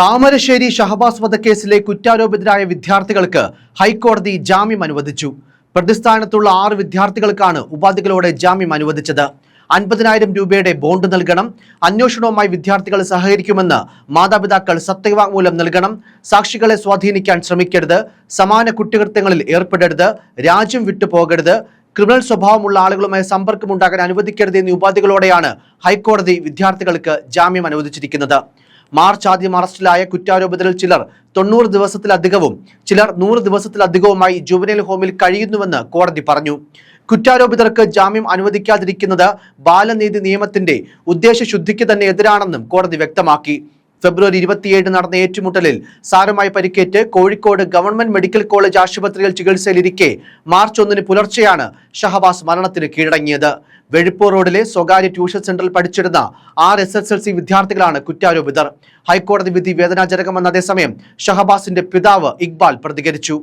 താമരശ്ശേരി ഷഹബാസ് വധക്കേസിലെ കുറ്റാരോപിതരായ വിദ്യാർത്ഥികൾക്ക് ഹൈക്കോടതി ജാമ്യം അനുവദിച്ചു. പ്രതിസ്ഥാനത്തുള്ള ആറ് വിദ്യാർത്ഥികൾക്കാണ് ഉപാധികളോടെ ജാമ്യം അനുവദിച്ചത്. അൻപതിനായിരം രൂപയുടെ ബോണ്ട് നൽകണം. അന്വേഷണവുമായി വിദ്യാർത്ഥികൾ സഹകരിക്കുമെന്ന് മാതാപിതാക്കൾ സത്യവാങ്മൂലം നൽകണം. സാക്ഷികളെ സ്വാധീനിക്കാൻ ശ്രമിക്കരുത്. സമാന കുറ്റകൃത്യങ്ങളിൽ ഏർപ്പെടരുത്. രാജ്യം വിട്ടുപോകരുത് ക്രിമിനൽ സ്വഭാവമുള്ള ആളുകളുമായി സമ്പർക്കമുണ്ടാകാൻ അനുവദിക്കരുത് എന്നീ ഉപാധികളോടെയാണ് ഹൈക്കോടതി വിദ്യാർത്ഥികൾക്ക് ജാമ്യം അനുവദിച്ചിരിക്കുന്നത്. മാർച്ച് ആദ്യം അറസ്റ്റിലായ കുറ്റാരോപിതരിൽ ചിലർ തൊണ്ണൂറ് ദിവസത്തിലധികവും ചിലർ നൂറ് ദിവസത്തിലധികവുമായി ജുവനൈൽ ഹോമിൽ കഴിയുന്നുവെന്ന് കോടതി പറഞ്ഞു. കുറ്റാരോപിതർക്ക് ജാമ്യം അനുവദിക്കാതിരിക്കുന്നത് ബാലനീതി നിയമത്തിന്റെ ഉദ്ദേശശുദ്ധിക്ക് തന്നെ എതിരാണെന്നും കോടതി വ്യക്തമാക്കി. ഫെബ്രുവരി ഇരുപത്തിയേഴ് നടന്ന ഏറ്റുമുട്ടലിൽ സാരമായി പരിക്കേറ്റ് കോഴിക്കോട് ഗവൺമെന്റ് മെഡിക്കൽ കോളേജ് ആശുപത്രിയിൽ ചികിത്സയിലിരിക്കെ മാർച്ച് ഒന്നിന് പുലർച്ചെയാണ് ഷഹബാസ് മരണത്തിന് കീഴടങ്ങിയത്. വെഴുപ്പൂർ റോഡിലെ സ്വകാര്യ ട്യൂഷൻ സെന്ററിൽ പഠിച്ചിരുന്ന ആറ് എസ് എസ് എൽ സി വിദ്യാർത്ഥികളാണ് കുറ്റാരോപിതർ. ഹൈക്കോടതി വിധി വേദനാജനകമെന്ന അതേസമയം ഷഹബാസിന്റെ പിതാവ് ഇക്ബാൽ പ്രതികരിച്ചു.